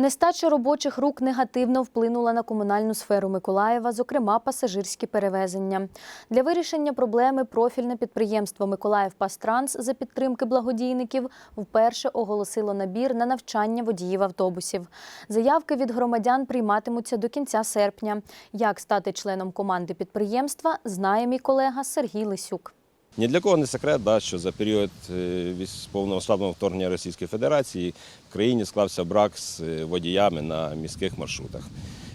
Нестача робочих рук негативно вплинула на комунальну сферу Миколаєва, зокрема пасажирські перевезення. Для вирішення проблеми профільне підприємство Миколаїв Пастранс за підтримки благодійників вперше оголосило набір на навчання водіїв автобусів. Заявки від громадян прийматимуться до кінця серпня. Як стати членом команди підприємства, знає мій колега Сергій Лисюк. Ні для кого не секрет, да, що за період е, повномасштабного вторгнення Російської Федерації в країні склався брак з е, водіями на міських маршрутах.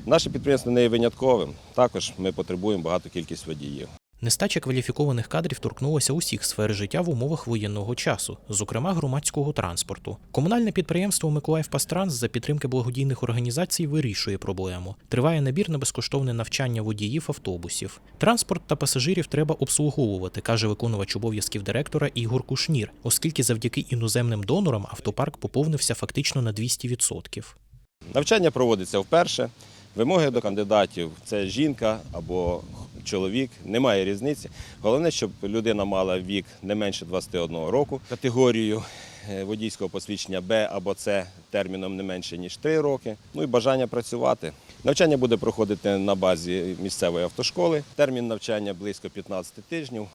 Наше підприємство не є винятковим. Також ми потребуємо багату кількість водіїв. Нестача кваліфікованих кадрів торкнулася усіх сфер життя в умовах воєнного часу, зокрема громадського транспорту. Комунальне підприємство Миколаїв Пастранс за підтримки благодійних організацій вирішує проблему. Триває набір на безкоштовне навчання водіїв автобусів. Транспорт та пасажирів треба обслуговувати, каже виконувач обов'язків директора Ігор Кушнір, оскільки завдяки іноземним донорам автопарк поповнився фактично на 200%. Навчання проводиться вперше. Вимоги до кандидатів це жінка або чоловік, немає різниці. Головне, щоб людина мала вік не менше 21 року, категорію е, водійського посвідчення Б або С терміном не менше ніж 3 роки. Ну і бажання працювати. Навчання буде проходити на базі місцевої автошколи. Термін навчання близько 15 тижнів.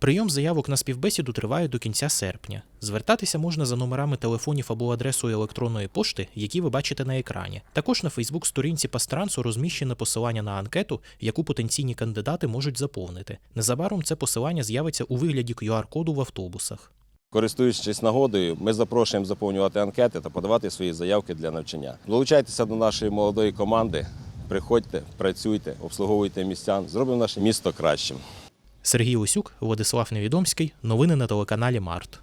Прийом заявок на співбесіду триває до кінця серпня. Звертатися можна за номерами телефонів або адресою електронної пошти, які ви бачите на екрані. Також на Фейсбук-сторінці Пастрансу розміщене посилання на анкету, яку потенційні кандидати можуть заповнити. Незабаром це посилання з'явиться у вигляді QR-коду в автобусах. Користуючись нагодою, ми запрошуємо заповнювати анкети та подавати свої заявки для навчання. Долучайтеся до нашої молодої команди, приходьте, працюйте, обслуговуйте містян, зробимо наше місто кращим. Сергій Усюк, Владислав Невідомський. Новини на телеканалі Март.